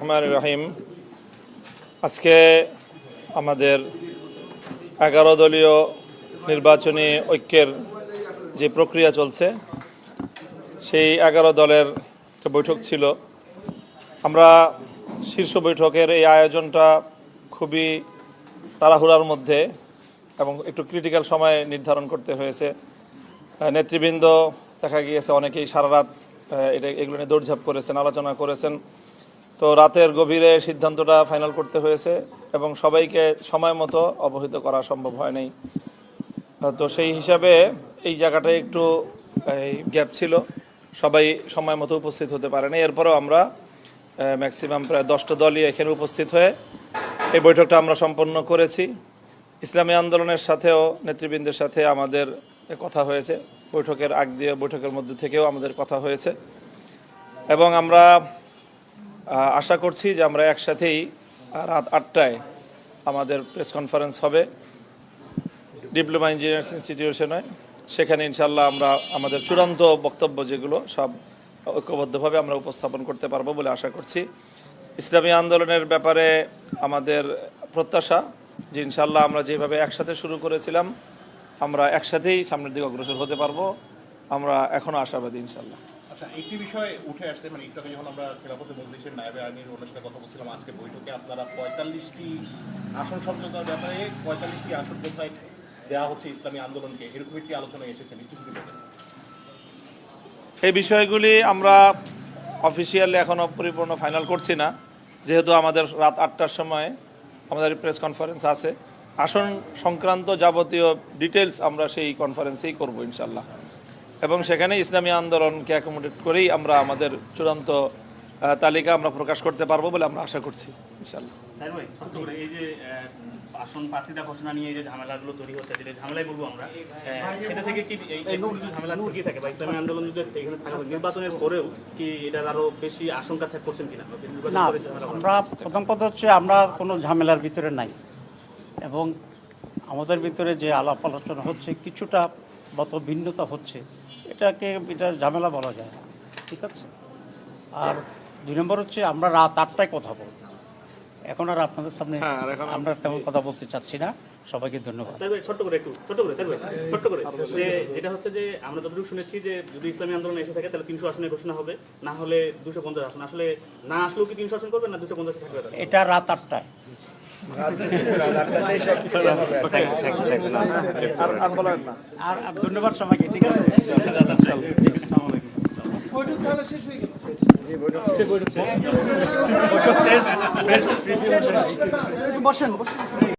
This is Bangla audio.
রহমান রহিম। আজকে আমাদের এগারো দলীয় নির্বাচনী ঐক্যের যে প্রক্রিয়া চলছে, সেই এগারো দলের একটা বৈঠক ছিল। আমরা শীর্ষ বৈঠকের এই আয়োজনটা খুবই তাড়াহুড়ার মধ্যে এবং একটু ক্রিটিক্যাল সময় নির্ধারণ করতে হয়েছে। নেতৃবৃন্দ, দেখা গিয়েছে, অনেকেই সারা রাত এটা এগুলো নিয়ে দৌড়ঝাঁপ করেছেন, আলোচনা করেছেন। তো রাতের গভীরে সিদ্ধান্তটা ফাইনাল করতে হয়েছে এবং সবাইকে সময় মতো অবহিত করা সম্ভব হয়নি। আহ, তো সেই হিসাবে এই জায়গাটায় একটু গ্যাপ ছিল। সবাই সময় মতো উপস্থিত হতে পারেনি। এরপরেও আমরা ম্যাক্সিমাম প্রায় দশটা দলই এখানে উপস্থিত হয়ে এই বৈঠকটা আমরা সম্পন্ন করেছি। ইসলামী আন্দোলনের সাথেও নেতৃবৃন্দের সাথে আমাদের কথা হয়েছে। বৈঠকের আগ দিয়ে বৈঠকের মধ্যে থেকেও আমাদের কথা হয়েছে। এবং আমরা আশা করছি যে আমরা একসাথেই রাত আটটায় আমাদের প্রেস কনফারেন্স হবে। ডিপ্লোমা ইঞ্জিনিয়ার্স ইনস্টিটিউশনে সেখানে ইনশাল্লাহ আমরা আমাদের চূড়ান্ত বক্তব্য যেগুলো সব ঐক্যবদ্ধভাবে আমরা উপস্থাপন করতে পারব বলে আশা করছি। ইসলামী আন্দোলনের ব্যাপারে আমাদের প্রত্যাশা যে ইনশাল্লাহ আমরা যেভাবে একসাথে শুরু করেছিলাম, আমরা একসাথেই সামনের দিকে অগ্রসর হতে পারব। আমরা এখনও আশাবাদী ইনশাল্লাহ আচ্ছা একটি বিষয় উঠে আসছে মানে আগে যখন আমরা খেলাফতে মজলিসের নায়েবে আইনের ওনার সাথে কথা বলছিলাম আজকে বৈঠকে, আপনারা পঁয়তাল্লিশটি আসন সমঝোতার ব্যাপারে পঁয়তাল্লিশটি আসন কোথায় দেওয়া হচ্ছে ইসলামী আন্দোলনকে? এরকম একটি আলোচনায় এসেছেন একটু যদি এই বিষয়গুলি আমরা অফিসিয়ালি এখনও পরিপূর্ণ ফাইনাল করছি না, যেহেতু আমাদের রাত আটটার সময় আমাদের প্রেস কনফারেন্স আছে। আসন সংক্রান্ত যাবতীয় ডিটেলস আমরা সেই কনফারেন্সেই করব, ইনশাল্লাহ। এবং সেখানে ইসলামী আন্দোলনকে অ্যাকোমোডেট করেই আমরা আমাদের চূড়ান্ত তালিকা আমরা প্রকাশ করতে পারব বলে আমরা আশা করছি ইনশাল্লাহ তাই ভাই ছোট্ট করে এই যে আসন প্রার্থীতা ঘোষণা নিয়ে যে ঝামেলাগুলো তৈরি হচ্ছে যেটা ঝামেলাই বলব আমরা সেটা থেকে কি এই- এইগুলো যদি ঝামেলা ঠেকিয়ে থাকে বা ইসলামী আন্দোলন যদি এখানে থাকে নির্বাচনের পরেও কি এটার আরও বেশি আশঙ্কা থাক করছেন কিনা? বা নির্বাচন না করে ঝামেলা করার? আমরা প্রথম কথা হচ্ছে আমরা কোনো ঝামেলার ভিতরে নাই। এবং আমাদের ভিতরে যে আলাপ আলোচনা হচ্ছে কিছুটা মত ভিন্নতা হচ্ছে। এটাকে এটা ঝামেলা বলা যায় না। ঠিক আছে? আর দুই নম্বর হচ্ছে আমরা রাত আটটায় কথা বলব। এখন আর আপনাদের সামনে হ্যাঁ, আমরা তেমন কথা বলতে চাচ্ছি না। সবাইকে ধন্যবাদ। ছোট্ট করে একটু ছোট্ট করে তাই ছোট্ট করে। যে এটা হচ্ছে যে আমরা যতটুকু শুনেছি যে যদি ইসলামী আন্দোলন এসে থাকে তাহলে তিনশো আসনে ঘোষণা হবে। না হলে দুশো পঞ্চাশ আসন। আসলে না আসলেও কি তিনশো আসন করবে না দুশো পঞ্চাশ থাকবে? এটা রাত আটটায়। আর ধন্যবাদ সবাইকে ঠিক আছে? বসেন বসেন।